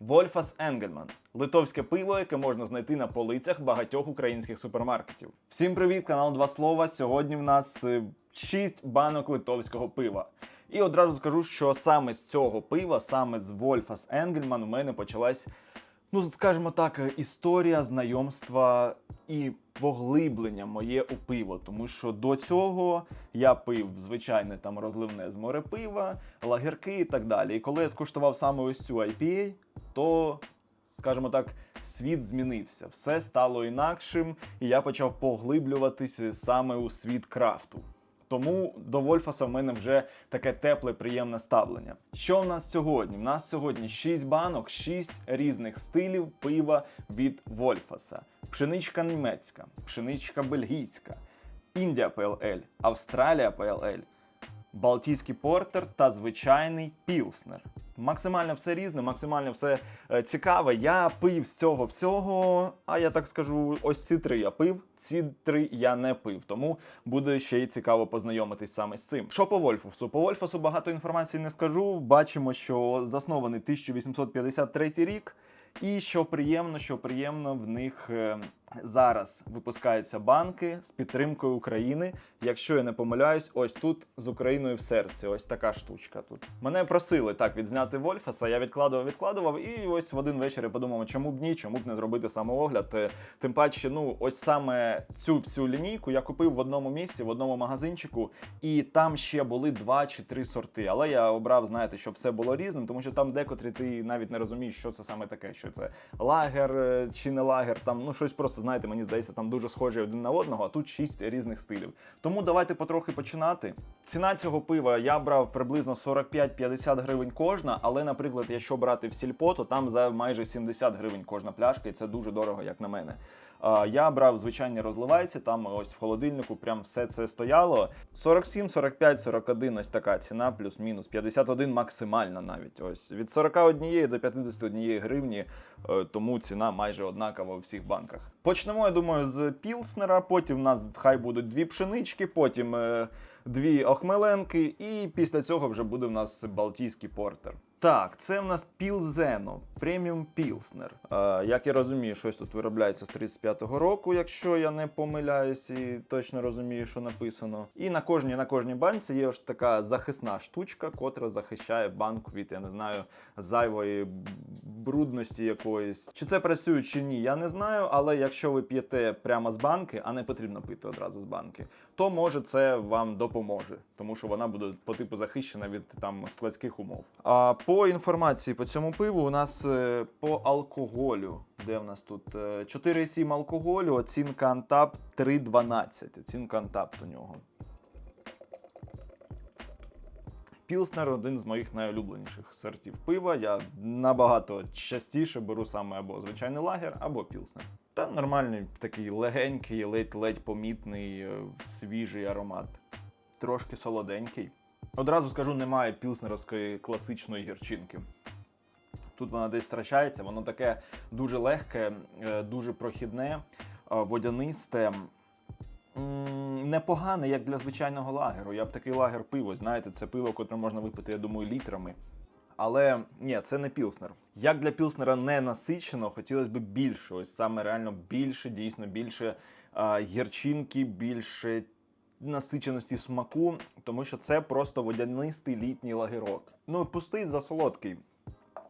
Вольфас Енгельман литовське пиво, яке можна знайти на полицях багатьох українських супермаркетів. Всім привіт, канал Два Слова. Сьогодні в нас 6 банок литовського пива. І одразу скажу, що саме з цього пива, саме з Вольфас Енгельман, у мене почалась, ну скажімо так, історія знайомства і поглиблення моє у пиво. Тому що до цього я пив звичайне там розливне з морепива, лагерки і так далі. І коли я скуштував саме ось цю IPA, то, скажімо так, світ змінився. Все стало інакшим, і я почав поглиблюватися саме у світ крафту. Тому до Вольфаса в мене вже таке тепле, приємне ставлення. Що в нас сьогодні? У нас сьогодні 6 банок, 6 різних стилів пива від Вольфаса. Пшеничка німецька, пшеничка бельгійська, Індія ПЛЛ, Австралія ПЛЛ, Балтійський портер та звичайний пілснер. Максимально все різне, максимально все е, цікаве. Я пив з цього всього, а я так скажу, ось ці три я пив, ці три я не пив. Тому буде ще й цікаво познайомитись саме з цим. Що по Вольфусу? По Вольфусу багато інформації не скажу. Бачимо, що заснований 1853 рік. І що приємно, що приємно, в них е, зараз випускаються банки з підтримкою України. Якщо я не помиляюсь, ось тут з Україною в серці. Ось така штучка тут. Мене просили так відзняти Вольфаса. Я відкладував, відкладував, і ось в один вечір я подумав, чому б ні, чому б не зробити самоогляд. Е, Тим паче, ну ось саме цю всю лінійку я купив в одному місці, в одному магазинчику, і там ще були два чи три сорти. Але я обрав, знаєте, щоб все було різним, тому що там декотрі ти навіть не розумієш, що це саме таке, що це лагер е, чи не лагер. Там ну щось просто знаєте, мені здається, там дуже схожі один на одного, а тут шість різних стилів. Тому давайте потрохи починати. Ціна цього пива я брав приблизно 45-50 гривень кожна, але, наприклад, якщо брати в сільпо, то там за майже 70 гривень кожна пляшка, і це дуже дорого, як на мене. Я брав звичайні розливайці, там ось в холодильнику прям все це стояло. 47, 45, 41 ось така ціна, плюс-мінус. 51 максимальна навіть. Ось від 41 до 51 гривні, е, тому ціна майже однакова у всіх банках. Почнемо, я думаю, з Пілснера, потім в нас хай будуть дві пшенички, потім е, дві охмеленки, і після цього вже буде в нас Балтійський портер. Так, це в нас Пілзено, преміум Пілснер. Е, як я розумію, щось тут виробляється з 35-го року, якщо я не помиляюсь і точно розумію, що написано. І на кожній на кожній банці є ось така захисна штучка, котра захищає банку від, я не знаю, зайвої брудності якоїсь. Чи це працює, чи ні, я не знаю. Але якщо ви п'єте прямо з банки, а не потрібно пити одразу з банки, то може це вам допоможе, тому що вона буде по типу захищена від там складських умов. А по інформації по цьому пиву у нас е, по алкоголю. Де в нас тут Е, 4,7 алкоголю, оцінка Антап 3,12. Оцінка Антап у нього. Пілснер один з моїх найулюбленіших сортів пива. Я набагато частіше беру саме або звичайний лагер, або пілснер. Та нормальний такий легенький, ледь-ледь помітний, е, свіжий аромат. Трошки солоденький. Одразу скажу, немає пілснеровської класичної гірчинки. Тут вона десь втрачається, воно таке дуже легке, е, дуже прохідне, е, водянисте. Непогане, як для звичайного лагеру. Я б такий лагер пив, ось, знаєте, це пиво, котре можна випити, я думаю, літрами. Але ні, це не пілснер. Як для пілснера не насичено, хотілося б більше. Ось саме реально більше, дійсно більше а, гірчинки, більше насиченості смаку, тому що це просто водянистий літній лагерок. Ну, пустий за солодкий.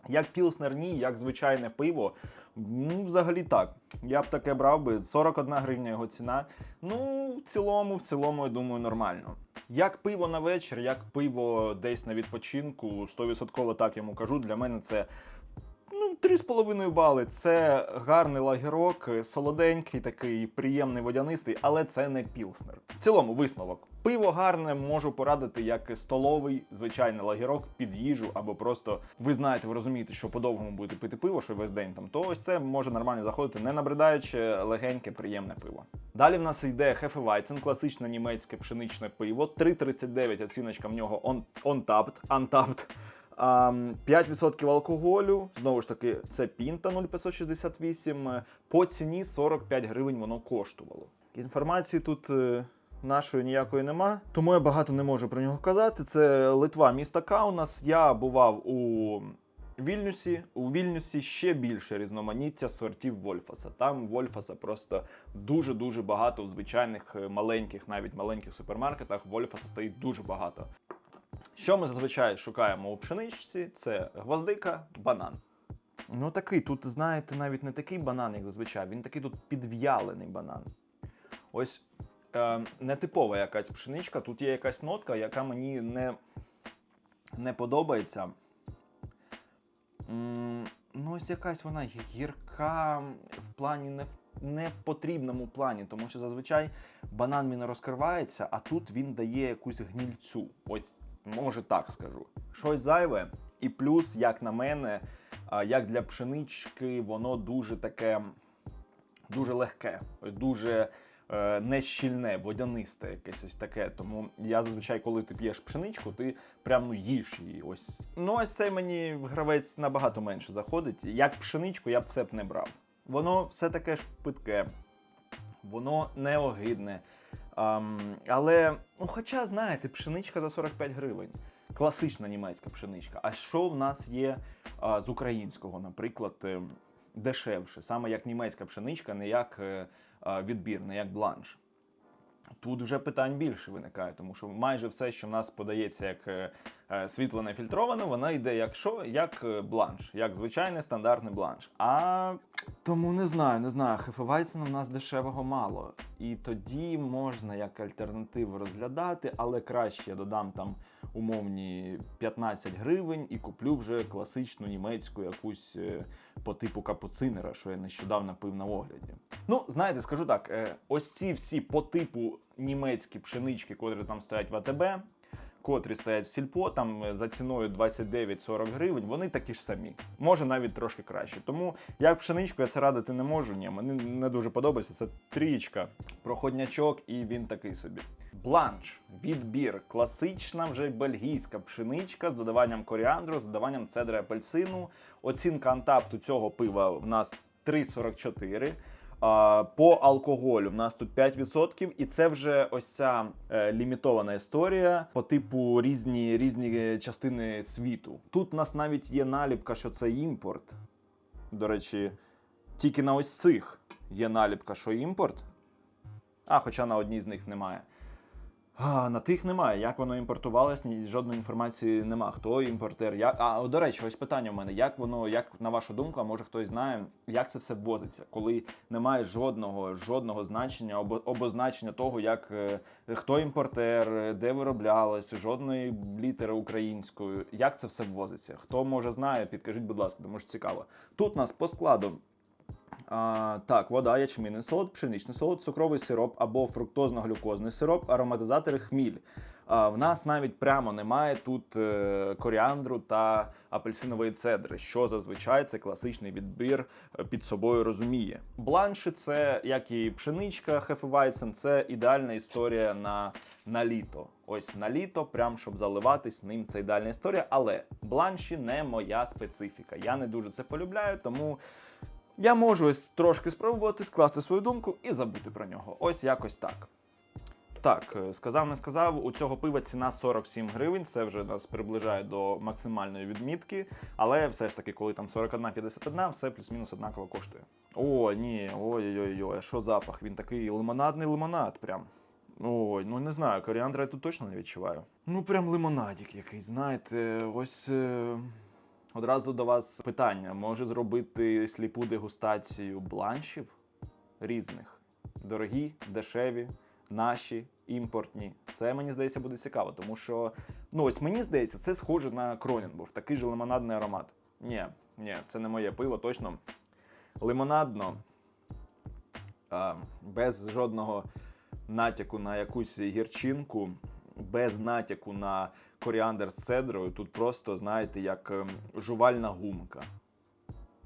Як пілснер ні, як звичайне пиво. Ну, взагалі так. Я б таке брав би 41 гривня його ціна. Ну, в цілому, в цілому, я думаю, нормально. Як пиво на вечір, як пиво десь на відпочинку, 100% так йому кажу. Для мене це 3,5 бали. Це гарний лагерок, солоденький, такий приємний водянистий, але це не пілснер. В цілому, висновок. Пиво гарне можу порадити як столовий звичайний лагерок під їжу, або просто ви знаєте, ви розумієте, що по-довгому будете пити пиво, що весь день там, то ось це може нормально заходити, не набридаюче, легеньке, приємне пиво. Далі в нас йде Hefeweizen, класичне німецьке пшеничне пиво. 3,39 оціночка в нього on, Untapped, Untapped. А, 5% алкоголю, знову ж таки, це пінта 0,568. По ціні 45 гривень воно коштувало. Інформації тут е, нашої ніякої нема, тому я багато не можу про нього казати. Це Литва, місто Каунас. Я бував у Вільнюсі у Вільнюсі ще більше різноманіття сортів Вольфаса. Там Вольфаса просто дуже дуже багато в звичайних е, маленьких, навіть маленьких супермаркетах. Вольфаса стоїть дуже багато. Що ми зазвичай шукаємо у пшеничці? Це гвоздика, банан. Ну такий, тут, знаєте, навіть не такий банан, як зазвичай, він такий тут підв'ялений банан. Ось е, нетипова якась пшеничка, тут є якась нотка, яка мені не, не подобається. М, Ну, ось якась вона гірка в плані не в, не в потрібному плані, тому що зазвичай банан він розкривається, а тут він дає якусь гнільцю. Ось, може так скажу. Щось зайве. І плюс, як на мене, як для пшенички, воно дуже таке, дуже легке, дуже е, нещільне, водянисте, якесь ось таке. Тому я зазвичай, коли ти п'єш пшеничку, ти прям ну, їш її. Ось. Ну, ось цей мені гравець набагато менше заходить. Як пшеничку, я б це б не брав. Воно все таке ж питке, воно не огидне. Але, ну, хоча, знаєте, пшеничка за 45 гривень. Класична німецька пшеничка. А що в нас є з українського, наприклад, е, дешевше, саме як німецька пшеничка, не як е, відбір, не як бланш. Тут вже питань більше виникає, тому що майже все, що в нас подається як е, е, світло не фільтроване, воно йде як що? Як е, бланш, як звичайний стандартний бланш. А тому не знаю, не знаю. Хефевайцена в нас дешевого мало. І тоді можна як альтернативу розглядати, але краще я додам там умовні 15 гривень і куплю вже класичну німецьку якусь е, по типу капуцинера, що я нещодавно пив на огляді. Ну, знаєте, скажу так: е, ось ці всі по типу німецькі пшенички, котрі там стоять в АТБ, котрі стоять в сільпо, там е, за ціною 29-40 гривень, вони такі ж самі. Може навіть трошки краще. Тому як пшеничку я це радити не можу. Ні, мені не дуже подобається. Це трієчка, проходнячок, і він такий собі. Бланш, відбір, класична вже бельгійська пшеничка з додаванням коріандру, з додаванням цедри апельсину. Оцінка антапту цього пива в нас 3,44. По алкоголю в нас тут 5%, і це вже ось ця е, лімітована історія по типу різні, різні частини світу. Тут у нас навіть є наліпка, що це імпорт. До речі, тільки на ось цих є наліпка, що імпорт. А, хоча на одній з них немає. А, на тих немає. Як воно імпортувалось, ні, жодної інформації нема. Хто імпортер? Як... А, до речі, ось питання в мене. Як воно, як на вашу думку, а може хтось знає, як це все ввозиться, коли немає жодного, жодного значення, обо, обозначення того, як е, хто імпортер, е, де вироблялось, жодної літери українською. Як це все ввозиться? Хто може знає, підкажіть, будь ласка, тому що цікаво. Тут нас по складу а, так, вода, ячмінний солод, пшеничний солод, цукровий сироп або фруктозно-глюкозний сироп, ароматизатори хміль. А, в нас навіть прямо немає тут е, коріандру та апельсинової цедри, що зазвичай це класичний відбір е, під собою розуміє. Бланші це як і пшеничка Хефевайцен, це ідеальна історія на, на літо. Ось на літо, прям щоб заливатись ним, це ідеальна історія. Але бланші не моя специфіка. Я не дуже це полюбляю, тому. Я можу ось трошки спробувати скласти свою думку і забути про нього. Ось якось так. Так, е, сказав, не сказав. У цього пива ціна 47 гривень. Це вже нас приближає до максимальної відмітки. Але все ж таки, коли там 41,51, все плюс-мінус однаково коштує. О, ні, ой-ой-ой, що запах? Він такий лимонадний лимонад. Прям. Ой, ну не знаю, коріандра я тут точно не відчуваю. Ну, прям лимонадик якийсь, знаєте, ось. Е... Одразу до вас питання: може зробити сліпу дегустацію бланшів різних? Дорогі, дешеві, наші, імпортні. Це мені здається буде цікаво, тому що ну ось мені здається, це схоже на Кроненбург, такий же лимонадний аромат. Ні, ні, це не моє пиво, точно. Лимонадно, а, без жодного натяку на якусь гірчинку, без натяку на коріандр з цедрою. Тут просто, знаєте, як ем, жувальна гумка.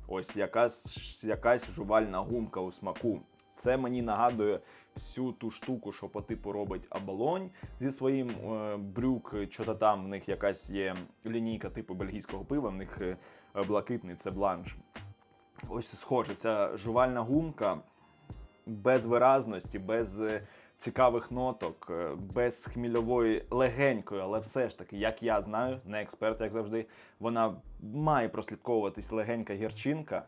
Ось якась, якась жувальна гумка у смаку. Це мені нагадує всю ту штуку, що по типу робить Абалонь зі своїм е, брюк, що то там в них якась є лінійка типу бельгійського пива, в них е, блакитний це бланш. Ось схоже, ця жувальна гумка без виразності, без е, цікавих ноток, е, без хмільової легенької, але все ж таки, як я знаю, не експерт, як завжди, вона має прослідковуватись легенька гірчинка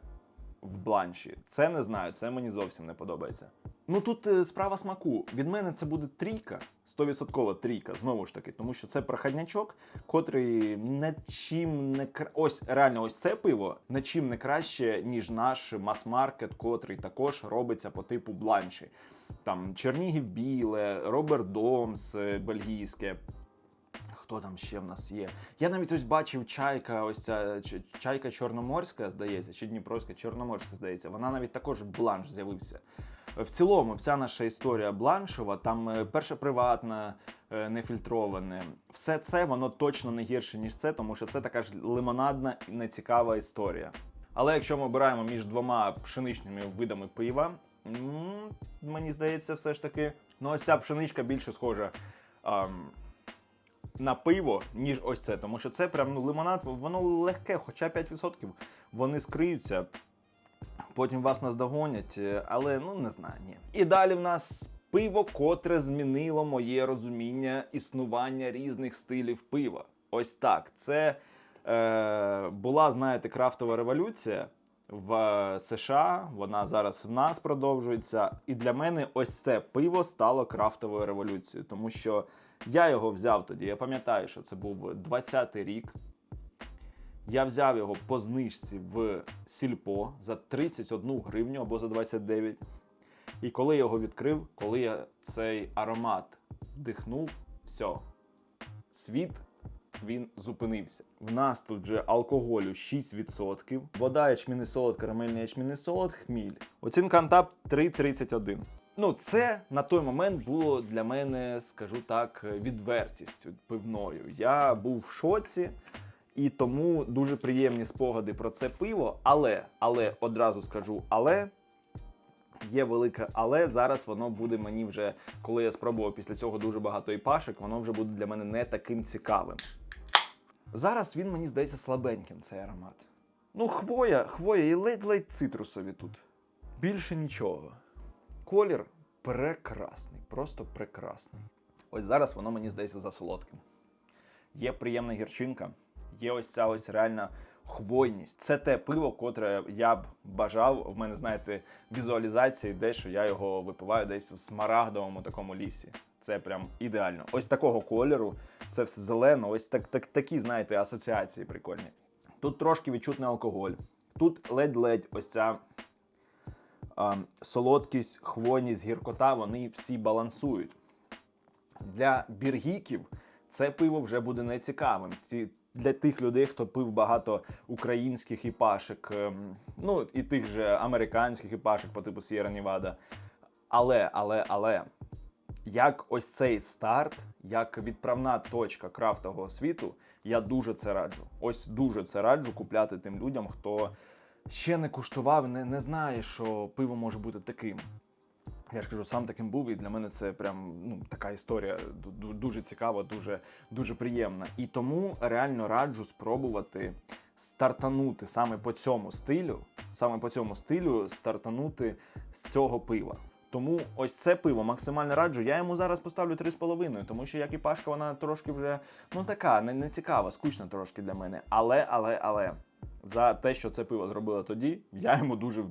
в бланші. Це не знаю, це мені зовсім не подобається. Ну тут е, справа смаку. Від мене це буде трійка, 100% трійка, знову ж таки, тому що це проходнячок, котрий нічим не кра... Ось реально, ось це пиво нічим не краще, ніж наш мас-маркет, котрий також робиться по типу бланші. Там Чернігів біле, Роберт Домс е, бельгійське. Хто там ще в нас є? Я навіть ось бачив чайка, ось ця чайка чорноморська, здається, чи Дніпровська, чорноморська, здається. Вона навіть також бланш з'явився. В цілому, вся наша історія бланшова, там е, перше приватне, е, нефільтроване. Все це воно точно не гірше, ніж це, тому що це така ж лимонадна і нецікава історія. Але якщо ми обираємо між двома пшеничними видами пива, мені здається, все ж таки, ну ось ця пшеничка більше схожа. ам, на пиво, ніж ось це. Тому що це прям ну, лимонад, воно легке, хоча 5%. Вони скриються, потім вас наздогонять, е, але ну не знаю, ні. І далі в нас пиво, котре змінило моє розуміння існування різних стилів пива. Ось так. Це е, була, знаєте, крафтова революція. В е, США вона зараз в нас продовжується. І для мене ось це пиво стало крафтовою революцією, тому що я його взяв тоді. Я пам'ятаю, що це був 20-й рік. Я взяв його по знижці в сільпо за 31 гривню або за 29. І коли я його відкрив, коли я цей аромат вдихнув, все, світ він зупинився. В нас тут же алкоголю 6%, вода, ячмінний солод, карамельний ячмінний солод, хміль. Оцінка Антап 3,31. Ну, це на той момент було для мене, скажу так, відвертістю пивною. Я був в шоці. І тому дуже приємні спогади про це пиво. Але, але одразу скажу, але є велике але. Зараз воно буде мені вже, коли я спробував після цього дуже багато іпашек, воно вже буде для мене не таким цікавим. Зараз він мені здається слабеньким, цей аромат. Ну, хвоя, хвоя і ледь-ледь цитрусові тут. Більше нічого. Колір прекрасний, просто прекрасний. Ось зараз воно мені здається засолодким. Є приємна гірчинка, є ось ця ось реальна хвойність. Це те пиво, котре я б бажав. В мене, знаєте, візуалізації, де що я його випиваю десь в смарагдовому такому лісі. Це прям ідеально. Ось такого кольору, це все зелено, ось так, так, такі, знаєте, асоціації прикольні. Тут трошки відчутний алкоголь. Тут ледь-ледь ось ця солодкість, хвойність, гіркота, вони всі балансують. Для біргіків це пиво вже буде нецікавим. Для тих людей, хто пив багато українських іпашек, ем, ну і тих же американських іпашек по типу Сєра Нівада. Але, але, але, як ось цей старт, як відправна точка крафтового світу, я дуже це раджу. Ось дуже це раджу купляти тим людям, хто ще не куштував, не, не знає, що пиво може бути таким. Я ж кажу, сам таким був, і для мене це прям ну, така історія ду- ду- дуже цікава, дуже, дуже приємна. І тому реально раджу спробувати стартанути саме по цьому стилю, саме по цьому стилю стартанути з цього пива. Тому ось це пиво максимально раджу. Я йому зараз поставлю 3,5, тому що як і Пашка, вона трошки вже ну така, не, не цікава, скучна трошки для мене. Але, але, але за те, що це пиво зробило тоді, я йому дуже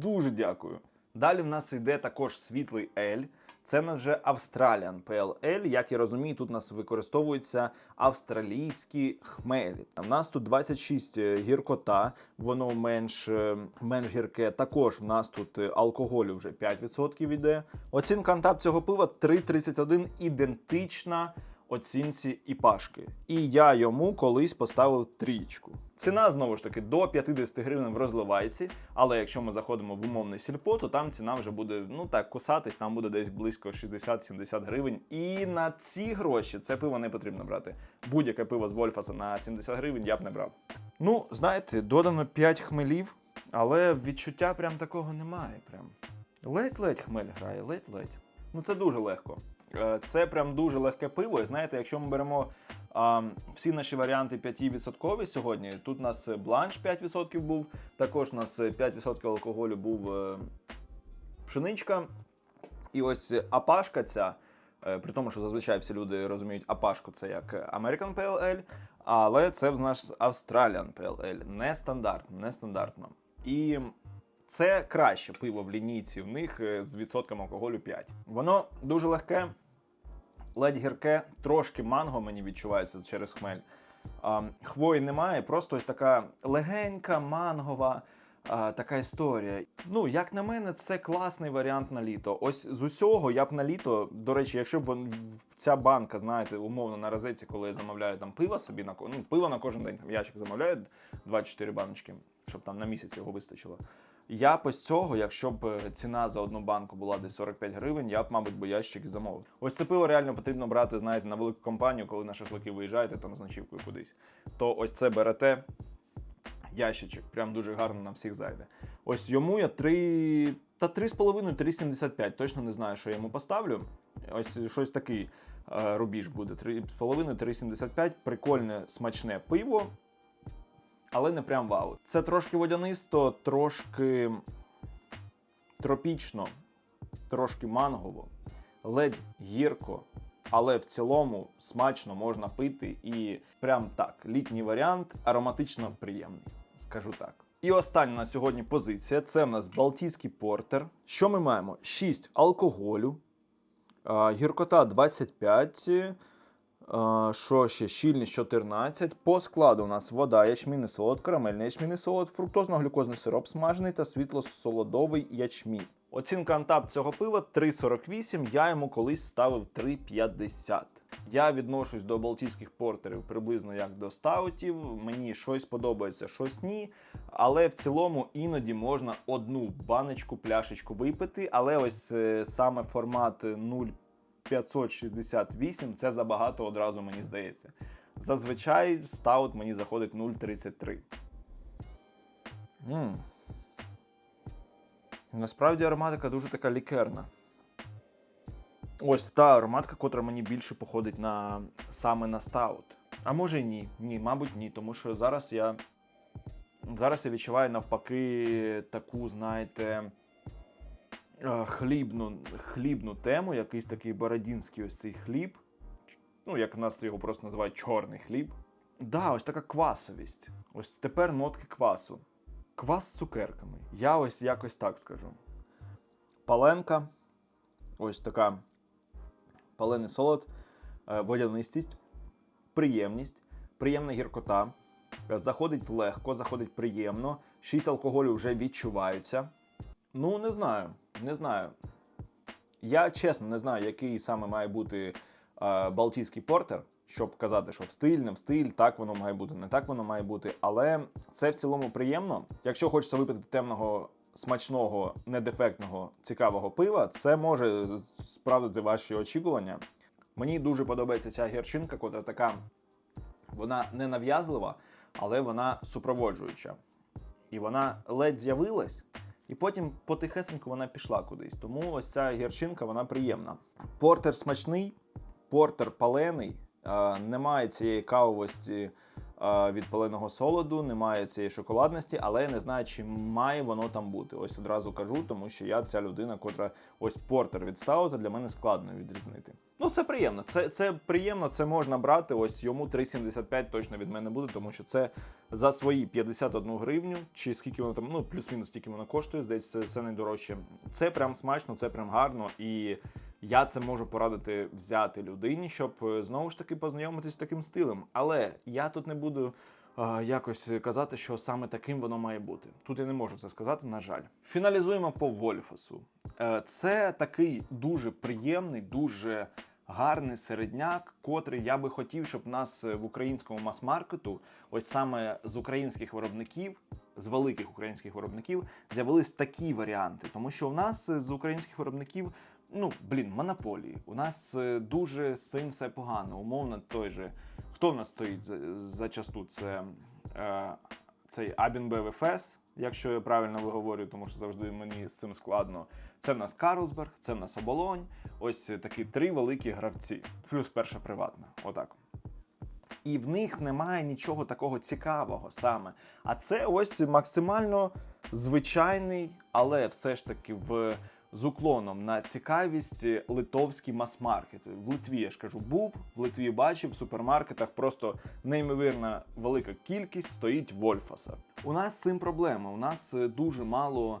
дуже дякую. Далі в нас йде також світлий Ель. Це в нас вже Pale Ale. Як я розумію, тут у нас використовуються австралійські хмелі. У нас тут 26 гіркота, воно менш, е, менш гірке. Також в нас тут е, алкоголю вже 5% іде. Оцінка антап цього пива 3,31 ідентична оцінці і пашки. І я йому колись поставив трічку. Ціна знову ж таки до 50 гривень в розливайці, але якщо ми заходимо в умовний сільпо, то там ціна вже буде ну так кусатись, там буде десь близько 60-70 гривень. І на ці гроші це пиво не потрібно брати. Будь-яке пиво з Вольфаса на 70 гривень я б не брав. Ну, знаєте, додано 5 хмелів, але відчуття прям такого немає. Прям ледь-ледь хмель грає, ледь-ледь. Ну це дуже легко. Е, Це прям дуже легке пиво. І знаєте, якщо ми беремо а, всі наші варіанти 5% сьогодні, тут у нас бланш 5% був, також у нас 5% алкоголю був е, пшеничка. І ось апашка ця, е, при тому, що зазвичай всі люди розуміють апашку це як American Pale Ale, але це в нас Australian Pale Ale. Нестандартно, нестандартно. І це краще пиво в лінійці в них з відсотком алкоголю 5. Воно дуже легке, ледь гірке, трошки манго мені відчувається через хмель. Хвої немає, просто ось така легенька, мангова а, така історія. Ну, як на мене, це класний варіант на літо. Ось з усього я б на літо, до речі, якщо б вон- ця банка, знаєте, умовно на розетці, коли я замовляю там пиво собі на ну, пиво на кожен день, там ящик замовляю 24 баночки, щоб там на місяць його вистачило. Я б ось цього, якщо б е, ціна за одну банку була десь 45 гривень, я б, мабуть, би ящик і замовив. Ось це пиво реально потрібно брати, знаєте, на велику компанію, коли на шашлики виїжджаєте там з ночівкою кудись. То ось це берете ящичок, прям дуже гарно на всіх зайде. Ось йому я 3 та 3,5, 3,75. Точно не знаю, що я йому поставлю. Ось щось такий е, рубіж буде. 3,5, 3,75. Прикольне, смачне пиво. Але не прям вау. Це трошки водянисто, трошки тропічно, трошки мангово, ледь гірко, але в цілому смачно можна пити і прям так, літній варіант, ароматично приємний, скажу так. І остання на сьогодні позиція це в нас Балтійський портер. Що ми маємо? 6 алкоголю, гіркота 25. А, Що ще? Щільність 14. По складу у нас вода, ячмінний солод, карамельний ячмінний солод, фруктозно-глюкозний сироп смажений та світло-солодовий ячмінь. Оцінка антап цього пива 3,48. Я йому колись ставив 3,50. Я відношусь до балтійських портерів приблизно як до стаутів. Мені щось подобається, щось ні. Але в цілому іноді можна одну баночку, пляшечку випити. Але ось е, саме формат 0,568 це забагато одразу мені здається. Зазвичай стаут мені заходить 0,33. М. Насправді ароматика дуже така лікерна. Ось та ароматка, котра мені більше походить на саме на стаут. А може і ні. Ні, мабуть, ні. Тому що зараз я. Зараз я відчуваю навпаки таку, знаєте, хлібну, хлібну тему, якийсь такий бородінський ось цей хліб. Ну, як в нас його просто називають чорний хліб. Да, ось така квасовість. Ось тепер нотки квасу. Квас з цукерками. Я ось якось так скажу. Паленка. Ось така палений солод, е, водянистість, приємність, приємна гіркота. Е, Заходить легко, заходить приємно. 6 алкоголю вже відчуваються. Ну, не знаю, не знаю. Я чесно не знаю, який саме має бути е, Балтійський портер, щоб казати, що в стиль, не в стиль, так воно має бути, не так воно має бути. Але це в цілому приємно. Якщо хочеться випити темного, смачного, недефектного, цікавого пива, це може справдити ваші очікування. Мені дуже подобається ця гірчинка, котра така, вона не нав'язлива, але вона супроводжуюча. І вона ледь з'явилась, і потім потихесеньку вона пішла кудись. Тому ось ця гірчинка, вона приємна. Портер смачний, портер палений, немає цієї кавовості від паленого солоду, немає цієї шоколадності, але я не знаю, чи має воно там бути. Ось одразу кажу, тому що я ця людина, котра ось портер від стаута, для мене складно відрізнити. Ну, це приємно. Це, це приємно, це можна брати. Ось йому 3,75 точно від мене буде, тому що це за свої 51 гривню, чи скільки воно там, ну плюс-мінус скільки воно коштує, здається, це найдорожче. Це прям смачно, це прям гарно. І я це можу порадити взяти людині, щоб е, знову ж таки познайомитись з таким стилем. Але я тут не буду а, якось казати, що саме таким воно має бути. Тут я не можу це сказати, на жаль. Фіналізуємо по Вольфасу. Е, Це такий дуже приємний, дуже гарний середняк, котрий я би хотів, щоб нас е, в українському мас-маркету, ось саме з українських виробників, з великих українських виробників, з'явились такі варіанти. Тому що в нас е, з українських виробників. Ну, блін, монополії. У нас е, дуже з цим все погано. Умовно, той же. Хто в нас стоїть за- зачасту? Це е, цей Абін БВФС, якщо я правильно виговорюю, тому що завжди мені з цим складно. Це в нас Карлсберг, це в нас Оболонь. Ось такі три великі гравці, плюс перша приватна. Отак. І в них немає нічого такого цікавого саме. А це ось максимально звичайний, але все ж таки в з уклоном на цікавість литовські мас-маркети. В Литві я ж кажу, був в Литві бачив в супермаркетах просто неймовірна велика кількість стоїть Вольфаса. У нас цим проблема. У нас е, дуже мало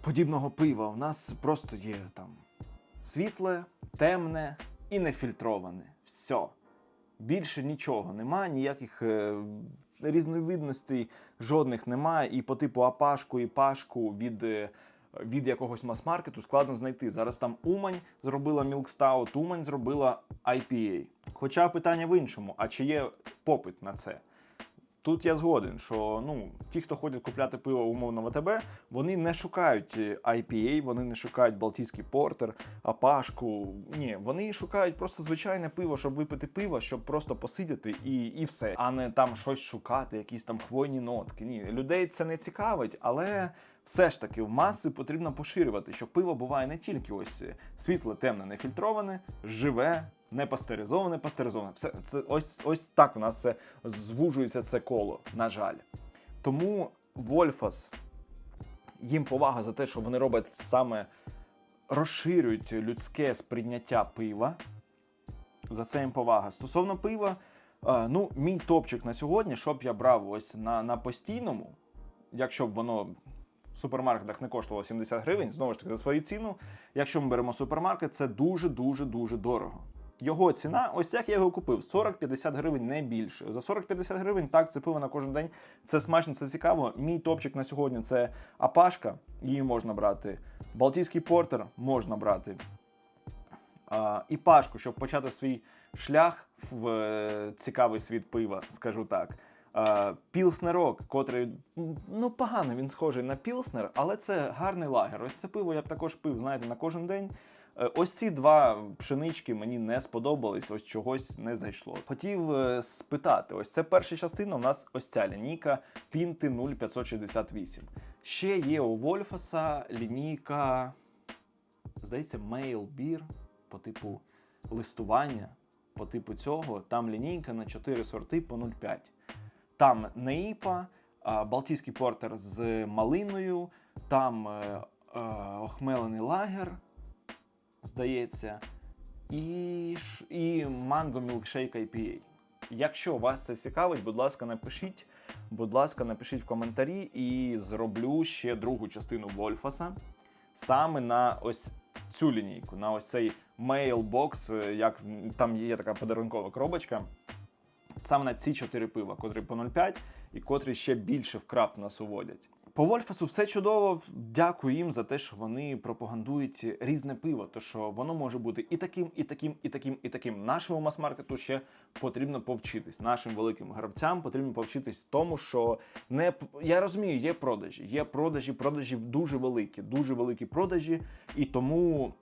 подібного пива. У нас просто є там світле, темне і нефільтроване. Все. Більше нічого нема, ніяких е, різновидностей жодних немає. І по типу Апашку і Пашку від, е, від якогось мас-маркету складно знайти. Зараз там Умань зробила Stout, Умань зробила IPA. Хоча питання в іншому: а чи є попит на це? Тут я згоден, що ну ті, хто ходять купляти пиво умовно в АТБ, вони не шукають е, IPA, вони не шукають Балтійський портер, Апашку. Ні, вони шукають просто звичайне пиво, щоб випити пиво, щоб просто посидіти і, і все, а не там щось шукати, якісь там хвойні нотки. Ні, людей це не цікавить, але все ж таки в маси потрібно поширювати, що пиво буває не тільки ось е, світле, темне, нефільтроване, живе. Не пастеризоване, пастеризоване. Все це ось ось так у нас це звужується це коло, на жаль. Тому Вольфас, їм повага за те, що вони роблять саме розширюють людське сприйняття пива. За це їм повага. Стосовно пива, е, ну, мій топчик на сьогодні, щоб я брав ось на, на постійному, якщо б воно в супермаркетах не коштувало 70 гривень, знову ж таки, за свою ціну. Якщо ми беремо супермаркет, це дуже дуже дуже дорого. Його ціна, ось як я його купив, 40-50 гривень не більше. За 40-50 гривень так це пиво на кожен день. Це смачно, це цікаво. Мій топчик на сьогодні це Апашка, її можна брати. Балтійський портер можна брати. А, і пашку, щоб почати свій шлях в е, цікавий світ пива, скажу так. А, Пілснерок, котрий ну погано він схожий на пілснер, але це гарний лагер. Ось це пиво я б також пив, знаєте, на кожен день. Е, Ось ці два пшенички мені не сподобались, ось чогось не зайшло. Хотів е, спитати: ось це перша частина. У нас ось ця лінійка Фінти 0568. Ще є у Вольфаса лінійка, здається, Mail Beer по типу листування. По типу цього, там лінійка на 4 сорти по 0,5. Там неїпа, Балтійський портер з малиною, там е, е, охмелений лагер, здається, і, і Mango Milkshake IPA. Якщо вас це цікавить, будь ласка, напишіть. Будь ласка, напишіть в коментарі і зроблю ще другу частину Вольфаса саме на ось цю лінійку, на ось цей е, як там є така подарункова коробочка. Саме на ці чотири пива, котрі по 0,5 і котрі ще більше в крафт нас уводять. По Вольфасу все чудово. Дякую їм за те, що вони пропагандують різне пиво. То що воно може бути і таким, і таким, і таким, і таким. Нашому мас-маркету ще потрібно повчитись. Нашим великим гравцям потрібно повчитись тому, що не я розумію, є продажі. Є продажі, продажі дуже великі, дуже великі продажі, і тому.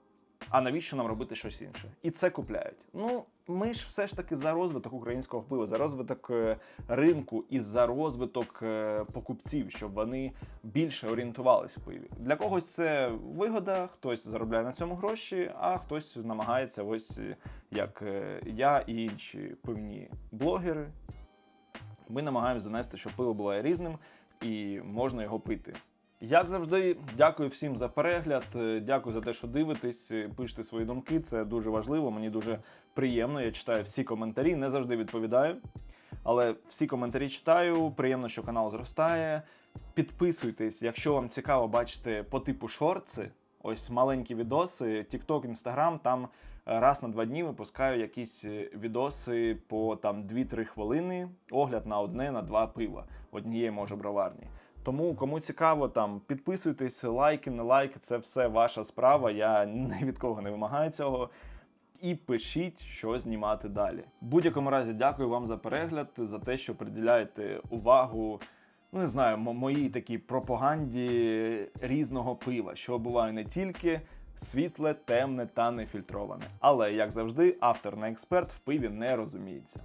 А навіщо нам робити щось інше? І це купляють. Ну, ми ж все ж таки за розвиток українського пива, за розвиток е, ринку і за розвиток е, покупців, щоб вони більше орієнтувались в пиві. Для когось це вигода, хтось заробляє на цьому гроші, а хтось намагається, ось е, як я і інші пивні блогери. Ми намагаємось донести, що пиво буває різним і можна його пити. Як завжди, дякую всім за перегляд. е, Дякую за те, що дивитесь, е, пишете свої думки. Це дуже важливо. Мені дуже приємно. Я читаю всі коментарі, не завжди відповідаю. Але всі коментарі читаю. Приємно, що канал зростає. Підписуйтесь, якщо вам цікаво бачити по типу шорти, ось маленькі відоси, TikTok, Instagram, там е, раз на два дні випускаю якісь відоси по там 2-3 хвилини, огляд на одне, на два пива однієї може броварні. Тому кому цікаво, там підписуйтесь, лайки, не лайки, це все ваша справа. Я ні від кого не вимагаю цього. І пишіть, що знімати далі. В будь-якому разі, дякую вам за перегляд, за те, що приділяєте увагу. Ну, не знаю, мо- моїй такій пропаганді різного пива, що буває не тільки світле, темне та нефільтроване. Але як завжди, автор не експерт в пиві не розуміється.